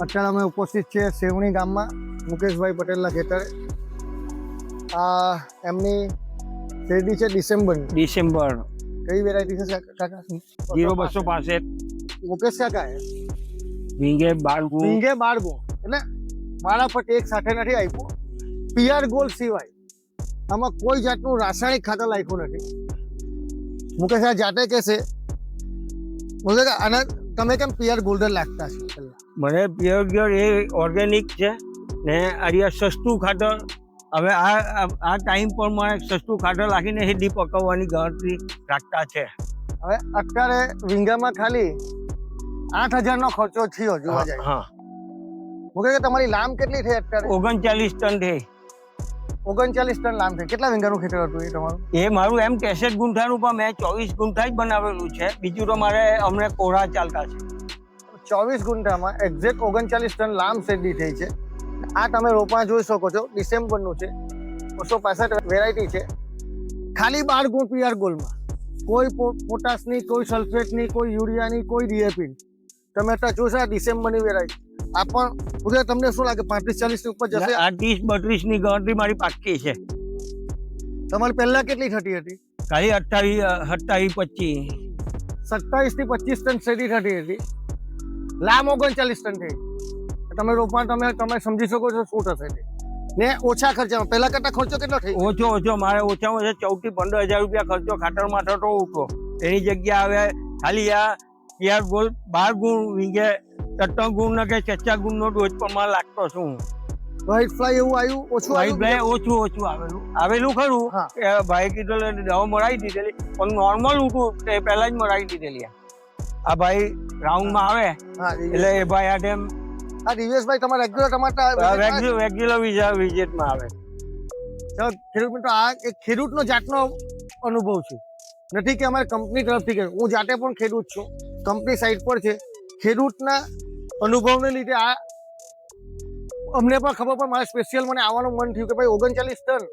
અત્યારે અમે ઉપસ્થિત છીએ સેવણી ગામમાં મુકેશભાઈ પટેલના ખેતરે. આ એમની શેરડી છે ડિસેમ્બરની. ડિસેમ્બર. કઈ વેરાયટી છે કાકા- જીરો બસો પાસઠ. મુકેશ કાકા વીંગે બાળગુ. વીંગે બાળગો. એટલે મારા પર એક સાથે નથી આપ્યો પીઆર ગોલ સિવાય આમાં કોઈ જાતનું રાસાયણિક ખાતર લાગ્યું નથી. મુકેશ આ જાતે કહેશે બોલે કે આના તમે કેમ પિયર ગોલ્ડન લાગતા છો? મને પિયર ગોલ્ડ એ ઓર્ગેનિક છે ને અહીંયા સસ્તું ખાતર. હવે આ આ- ટાઈમ પર મારે સસ્તું ખાતર લાગીને એ ડી પકવવાની ગણતરી રાખતા છે. હવે અત્યારે વિંગામાં ખાલી આઠ હજારનો ખર્ચો થયો જોવા જાય. હા. મુકેશ તમારી લામ કેટલી થઈ અત્યારે? ઓગણચાલીસ ટન થઈ. ઓગણચાલીસ ટન લાંબ છે. કેટલા વીંગાનું ખેતર હતું એ તમારું? એ મારું એમ કેસેટ ગુંઠાનું પણ મેં ચોવીસ ગુંઠા જ બનાવેલું છે. બીજું તો મારે અમને કોરા ચાલતા છે. ચોવીસ ગુંઠામાં એક્ઝેક્ટ ઓગણચાલીસ ટન લાંબ શેરડી થઈ છે. આ તમે રોપા જોઈ શકો છો. ડિસેમ્બરનું છે. બસો પાસઠ વેરાયટી છે. ખાલી બાર ગુણ પીઆર ગોલમાં. કોઈ પોટાશની કોઈ સલ્ફેટની કોઈ યુરિયાની કોઈ ડીએપી તમે અત્યારે જોશો ડિસેમ્બરની વેરાય આ પણ ઉદય તમને શું લાગે? પાંત્રીસ ચાલીસ ઉપર જશે? આ ત્રીસ બત્રીસની ગણતરી મારી પાકી છે. તમારી પહેલા કેટલી થતી હતી? કાલી અઠ્ઠાવીસ અઠ્ઠાવીસ પચીસ. સત્તાવીસથી પચીસ ટન શેરડી થતી હતી. લામ ઓગણચાલીસ ટન થઈ. તમે રોપણ તમે તમે સમજી શકો છો શું થશે તે. ને ઓછા ખર્ચામાં પહેલા કરતા ખર્ચો કેટલો થઈ? ઓછો ઓછો. મારે ઓછામાં ઓછા ચૌદથી પંદર હજાર રૂપિયા ખર્ચો ખાતરમાં થતો હતો. એની જગ્યા હવે ખાલી આ પિયાર ગોલ બાર ગુણ વીંગે ત્રણ ગુણ ને કે ચચ્ચા ગુણ નો ડોઝ પણ લાગતો છું વ્હાઇટ ફ્લાય એવું આવ્યું? ઓછું આવ્યું ભાઈ ઓછું ઓછું આવેલું. આવેલું ખરું. કે ભાઈ કીધું દવા મરાવી દીધેલી. પણ નોર્મલ ઉઠું તે પહેલા જ મરાવી દીધેલી આ. ભાઈ ભાઈ રાઉન્ડમાં આવે. હા એટલે એ ભાઈ આ ટાઈમ આ દિવેશભાઈ તમારા રેગ્યુલર તમારા રેગ્યુલર રેગ્યુલર વિઝા વિઝિટમાં આવે. તો ખેડૂત મિત્રો આ એક ખેડૂતનો જાતનો અનુભવ છે. નથી કે અમારે કંપની તરફથી કે હું જાતે પણ ખેડૂત છું. કંપની સાઈડ પર છે. ખેડૂતના અનુભવને લીધે આ અમને પણ ખબર પણ મારે સ્પેશિયલ મને આવવાનું મન થયું કે ભાઈ ઓગણચાલીસ ટન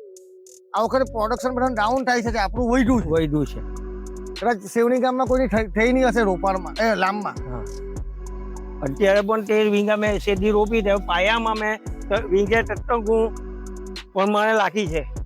આ વખતે પ્રોડક્શન બધા ડાઉન થાય છે આપણું વૈધું છે. વૈધું છે. કદાચ સેવણી ગામમાં કોઈ થઈ નહીં હશે રોપાણમાં એ લાંબમાં. અત્યારે પણ તેર વીંગા મેં શેરડી રોપી છે પાયામાં મેં ત- વીંગે પણ મને લાખી છે.